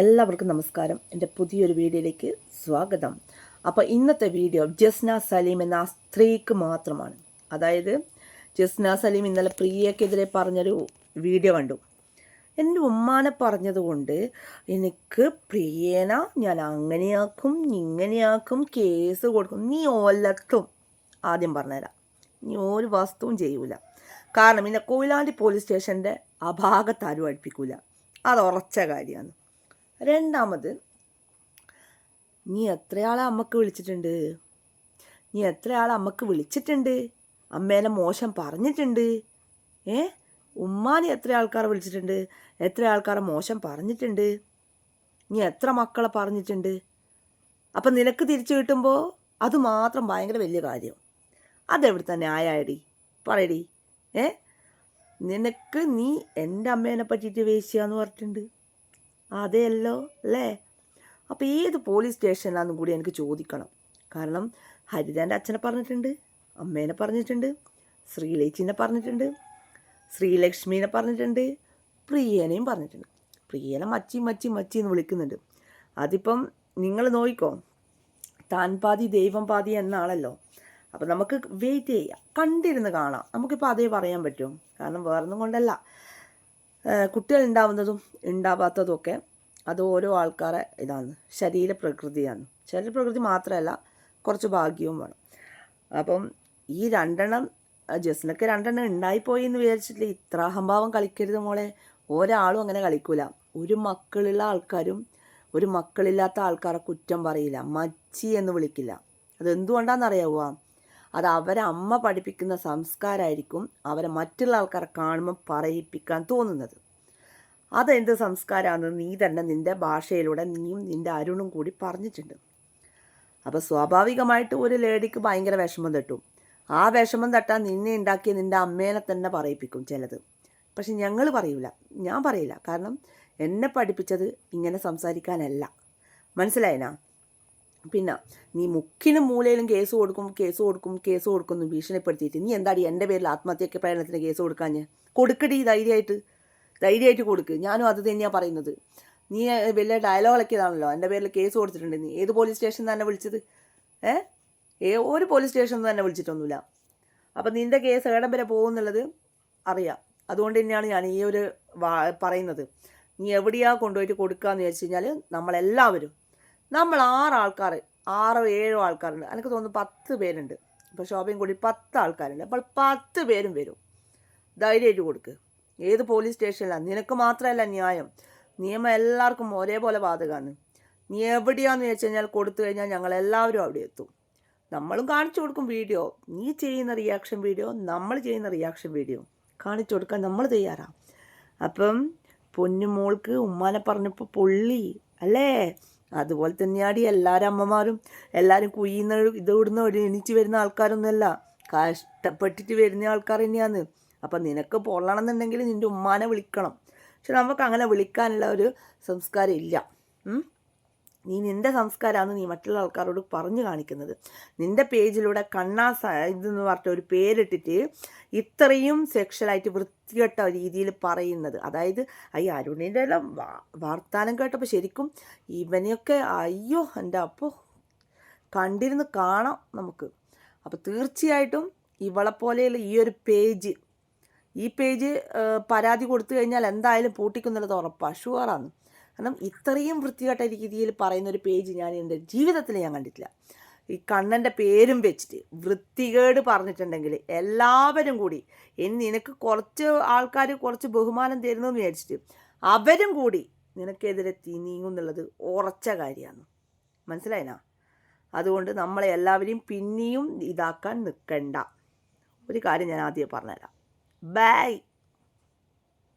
എല്ലാവർക്കും നമസ്കാരം. എന്റെ പുതിയൊരു വീഡിയോയിലേക്ക് സ്വാഗതം. അപ്പോൾ ഇന്നത്തെ വീഡിയോ ജസ്ന സലീം എന്ന ആ സ്ത്രീക്ക് മാത്രമാണ്. അതായത് ജസ്ന സലീം ഇന്നലെ പ്രിയക്കെതിരെ പറഞ്ഞൊരു വീഡിയോ കണ്ടു. എന്റെ ഉമ്മാനെ പറഞ്ഞതുകൊണ്ട് എനിക്ക് പ്രിയേന ഞാൻ അങ്ങനെയാക്കും ഇങ്ങനെയാക്കും കേസ് കൊടുക്കും നീ ഒലത്തും. ആദ്യം പറഞ്ഞുതരാം. നീ ഒരു വസ്തുവും ചെയ്യൂല. കാരണം ഇന്നെ കൊയിലാണ്ടി പോലീസ് സ്റ്റേഷന്റെ ആ ഭാഗത്ത് ആരും അടുപ്പിക്കൂല. അത് ഉറച്ച കാര്യമാണ്. രണ്ടാമത് നീ എത്രയാളെ അമ്മയ്ക്ക് വിളിച്ചിട്ടുണ്ട്? നീ എത്രയാളെ അമ്മയ്ക്ക് വിളിച്ചിട്ടുണ്ട്? അമ്മേനെ മോശം പറഞ്ഞിട്ടുണ്ട്. ഏ? ഉമ്മാനെ എത്ര ആൾക്കാരെ വിളിച്ചിട്ടുണ്ട്? എത്ര ആൾക്കാരെ മോശം പറഞ്ഞിട്ടുണ്ട്? നീ എത്ര മക്കളെ പറഞ്ഞിട്ടുണ്ട്? അപ്പം നിനക്ക് തിരിച്ചു കിട്ടുമ്പോൾ അത് മാത്രം ഭയങ്കര വലിയ കാര്യം. അതെവിടുത്തെ ന്യായടി? പറയടി. ഏ? നിനക്ക് നീ എന്റെ അമ്മേനെ പറ്റിയിട്ട് വേശ്യാന്ന് പറഞ്ഞിട്ടുണ്ട്. അതെയല്ലോ അല്ലേ? അപ്പോൾ ഏത് പോലീസ് സ്റ്റേഷനിലാണെന്നും കൂടി എനിക്ക് ചോദിക്കണം. കാരണം ഹരിതന്റെ അച്ഛനെ പറഞ്ഞിട്ടുണ്ട് അമ്മേനെ പറഞ്ഞിട്ടുണ്ട് ശ്രീലേച്ചിനെ പറഞ്ഞിട്ടുണ്ട് ശ്രീലക്ഷ്മീനെ പറഞ്ഞിട്ടുണ്ട് പ്രിയനെയും പറഞ്ഞിട്ടുണ്ട്. പ്രിയനെ മച്ചി മച്ചി മച്ചി എന്ന് വിളിക്കുന്നുണ്ട്. അതിപ്പം നിങ്ങൾ നോക്കിക്കോ താൻ പാതി ദൈവം പാതി എന്നാണല്ലോ. അപ്പം നമുക്ക് വെയിറ്റ് ചെയ്യാം. കണ്ടിരുന്ന് കാണാം. നമുക്കിപ്പോൾ അതേ പറയാൻ പറ്റും. കാരണം വേറൊന്നും കൊണ്ടല്ല. കുട്ടികൾ ഉണ്ടാവുന്നതും ഉണ്ടാവാത്തതും ഒക്കെ അത് ഓരോ ആൾക്കാരെ ഇതാണ്. ശരീരപ്രകൃതിയാണ്. ശരീരപ്രകൃതി മാത്രമല്ല കുറച്ച് ഭാഗ്യവും വേണം. അപ്പം ഈ രണ്ടെണ്ണം ജസ്നക്ക് രണ്ടെണ്ണം ഉണ്ടായിപ്പോയി എന്ന് വിചാരിച്ചിട്ടില്ല. ഇത്ര അഹംഭാവം കളിക്കരുത് മോളെ. ഒരാളും അങ്ങനെ കളിക്കൂല. ഒരു മക്കളുള്ള ആൾക്കാരും ഒരു മക്കളില്ലാത്ത ആൾക്കാരെ കുറ്റം പറയില്ല. മച്ചി എന്ന് വിളിക്കില്ല. അതെന്തുകൊണ്ടാണെന്നറിയാവുക അത് അവരെ അമ്മ പഠിപ്പിക്കുന്ന സംസ്കാരമായിരിക്കും അവരെ മറ്റുള്ള ആൾക്കാരെ കാണുമ്പോൾ പറയിപ്പിക്കാൻ തോന്നുന്നത്. അതെന്ത് സംസ്കാരമാണെന്ന് നീ തന്നെ നിന്റെ ഭാഷയിലൂടെ നീയും നിന്റെ അരുണും കൂടി പറഞ്ഞിട്ടുണ്ട്. അപ്പോൾ സ്വാഭാവികമായിട്ട് ഒരു ലേഡിക്ക് ഭയങ്കര വിഷമം തട്ടും. ആ വിഷമം തട്ടാൻ നിന്നെ ഉണ്ടാക്കിയ നിന്റെ അമ്മേനെ തന്നെ പറയിപ്പിക്കും ചിലത്. പക്ഷെ ഞങ്ങൾ പറയൂല. ഞാൻ പറയില്ല. കാരണം എന്നെ പഠിപ്പിച്ചത് ഇങ്ങനെ സംസാരിക്കാനല്ല. മനസ്സിലായനാ? പിന്നെ നീ മുക്കിനും മൂലയിലും കേസ് കൊടുക്കും കേസ് കൊടുക്കും കേസ് കൊടുക്കുന്നു ഭീഷണിപ്പെടുത്തിയിട്ട്. നീ എന്താടി എന്റെ പേരിൽ ആത്മഹത്യക്ക് പ്രേരണത്തിന് കേസ് കൊടുക്കാഞ്ഞ്? കൊടുക്കടി ധൈര്യമായിട്ട്. ധൈര്യമായിട്ട് കൊടുക്ക്. ഞാനും അത് തന്നെയാണ് പറയുന്നത്. നീ വലിയ ഡയലോഗ് ഇതാണല്ലോ. എന്റെ പേരിൽ കേസ് കൊടുത്തിട്ടുണ്ട് നീ. ഏത് പോലീസ് സ്റ്റേഷൻ തന്നെ വിളിച്ചത്? ഏ? ഏ ഒരു പോലീസ് സ്റ്റേഷനിൽ തന്നെ വിളിച്ചിട്ടൊന്നുമില്ല. അപ്പം നിന്റെ കേസ് ഏടം വരെ പോകുന്നുള്ളത് അറിയാം. അതുകൊണ്ട് തന്നെയാണ് ഞാൻ ഈ ഒരു പറയുന്നത്. നീ എവിടെയാണ് കൊണ്ടുപോയിട്ട് കൊടുക്കുക എന്ന് വെച്ച് കഴിഞ്ഞാൽ നമ്മളെല്ലാവരും നമ്മൾ ആറ് ആൾക്കാർ ആറോ ഏഴോ ആൾക്കാരുണ്ട്. എനിക്ക് തോന്നുന്നു പത്ത് പേരുണ്ട്. ഇപ്പോൾ ശോഭയും കൂടി പത്ത് ആൾക്കാരുണ്ട്. അപ്പോൾ പത്ത് പേരും വരും. ധൈര്യമായിട്ട് കൊടുക്ക്. ഏത് പോലീസ് സ്റ്റേഷനിലാണ് നിനക്ക് മാത്രമല്ല ന്യായം. നിയമം എല്ലാവർക്കും ഒരേപോലെ ബാധകമാണ്. നീ എവിടെയാന്ന് വെച്ച് കഴിഞ്ഞാൽ കൊടുത്തു കഴിഞ്ഞാൽ ഞങ്ങൾ എല്ലാവരും അവിടെ എത്തും. നമ്മളും കാണിച്ചു കൊടുക്കും വീഡിയോ. നീ ചെയ്യുന്ന റിയാക്ഷൻ വീഡിയോ നമ്മൾ ചെയ്യുന്ന റിയാക്ഷൻ വീഡിയോ കാണിച്ചു കൊടുക്കാൻ നമ്മൾ തയ്യാറാണ് അപ്പം പൊന്നുമോൾക്ക് ഉമ്മാനെ പറഞ്ഞപ്പോൾ പൊള്ളി. അല്ലേ? അതുപോലെ തന്നെയാണ് എല്ലാവരും അമ്മമാരും എല്ലാവരും കുയ്യുന്ന ഇത് ഇവിടുന്ന് എണീച്ച് വരുന്ന ആൾക്കാരൊന്നുമല്ല. കഷ്ടപ്പെട്ടിട്ട് വരുന്ന ആൾക്കാർ തന്നെയാണ്. അപ്പം നിനക്ക് പൊള്ളണമെന്നുണ്ടെങ്കിൽ നിന്റെ ഉമ്മാനെ വിളിക്കണം. പക്ഷെ നമുക്ക് അങ്ങനെ വിളിക്കാനുള്ള ഒരു സംസ്കാരം ഇല്ല. നീ നിന്റെ സംസ്കാരമാണ് നീ മറ്റുള്ള ആൾക്കാരോട് പറഞ്ഞു കാണിക്കുന്നത്. നിന്റെ പേജിലൂടെ കണ്ണാസ ഇതെന്ന് പറഞ്ഞിട്ട് ഒരു പേരിട്ടിട്ട് ഇത്രയും സെക്ഷലായിട്ട് വൃത്തികെട്ട രീതിയിൽ പറയുന്നത്. അതായത് ഈ അരുണിന്റെ എല്ലാം വാർത്താനം കേട്ടപ്പോൾ ശരിക്കും ഇവനെയൊക്കെ അയ്യോ എന്റെ അപ്പോൾ കണ്ടിരുന്ന് കാണാം നമുക്ക്. അപ്പോൾ തീർച്ചയായിട്ടും ഇവളെപ്പോലെയുള്ള ഈ ഒരു പേജ് ഈ പേജ് പരാതി കൊടുത്തു കഴിഞ്ഞാൽ എന്തായാലും പൂട്ടിക്കുന്നുള്ളത് ഉറപ്പാണ് ഷുവറാണ് കാരണം ഇത്രയും വൃത്തികെട്ട രീതിയിൽ പറയുന്ന ഒരു പേജ് ഞാൻ എന്റെ ജീവിതത്തിൽ ഞാൻ കണ്ടിട്ടില്ല. ഈ കണ്ണന്റെ പേരും വെച്ചിട്ട് വൃത്തികേട് പറഞ്ഞിട്ടുണ്ടെങ്കിൽ എല്ലാവരും കൂടി ഇനി നിനക്ക് കുറച്ച് ആൾക്കാർ കുറച്ച് ബഹുമാനം തരുന്നു എന്ന് വിചാരിച്ചിട്ട് അവരും കൂടി നിനക്കെതിരെ നീങ്ങുന്നുള്ളത് ഉറച്ച കാര്യമാണ്. മനസ്സിലായിനാ? അതുകൊണ്ട് നമ്മളെ എല്ലാവരെയും പിന്നെയും ഇതാക്കാൻ നിൽക്കണ്ട. ഒരു കാര്യം ഞാൻ ആദ്യം പറഞ്ഞുതരാം. ബൈ.